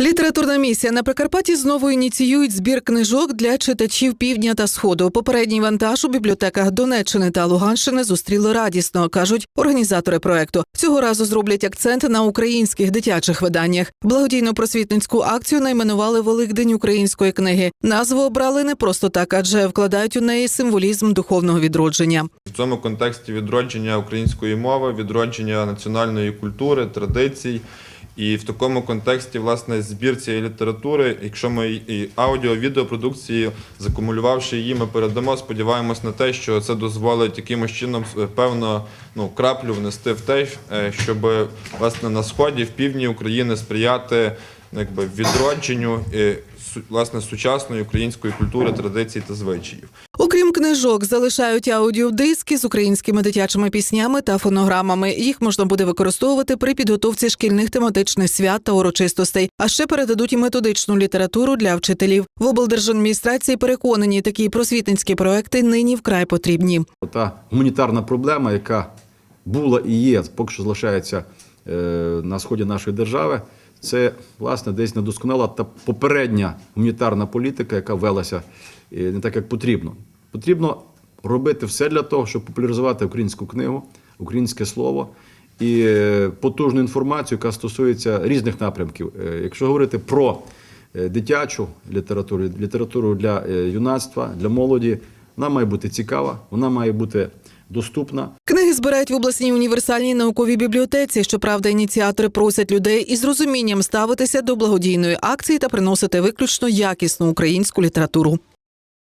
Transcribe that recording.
Літературна місія на Прикарпатті знову ініціюють збір книжок для читачів півдня та сходу. Попередній вантаж у бібліотеках Донеччини та Луганщини зустріли радісно, кажуть організатори проекту. Цього разу зроблять акцент на українських дитячих виданнях. Благодійну просвітницьку акцію найменували Великдень української книги. Назву обрали не просто так, адже вкладають у неї символізм духовного відродження. В цьому контексті відродження української мови, відродження національної культури, традицій. І в такому контексті, власне, збір цієї літератури, якщо ми і аудіо, відеопродукції, закумулювавши її, ми передамо, сподіваємось на те, що це дозволить якимось чином е, певно ну, краплю внести в те, е, щоб власне на сході, в півдні України сприяти ну, якби, відродженню е, власне сучасної української культури, традицій та звичаїв. Книжок, залишають аудіодиски з українськими дитячими піснями та фонограмами. Їх можна буде використовувати при підготовці шкільних тематичних свят та урочистостей. А ще передадуть і методичну літературу для вчителів. В облдержадміністрації переконані, такі просвітницькі проекти нині вкрай потрібні. Та гуманітарна проблема, яка була і є, поки що залишається е, на сході нашої держави, це власне десь недосконала та попередня гуманітарна політика, яка велася е, не так, як потрібно. Потрібно робити все для того, щоб популяризувати українську книгу, українське слово і е, потужну інформацію, яка стосується різних напрямків. Е, Якщо говорити про е, дитячу літературу, літературу для юнацтва, для молоді, вона має бути цікава, вона має бути доступна. Книги збирають в обласній універсальній науковій бібліотеці. Щоправда, ініціатори просять людей із розумінням ставитися до благодійної акції та приносити виключно якісну українську літературу.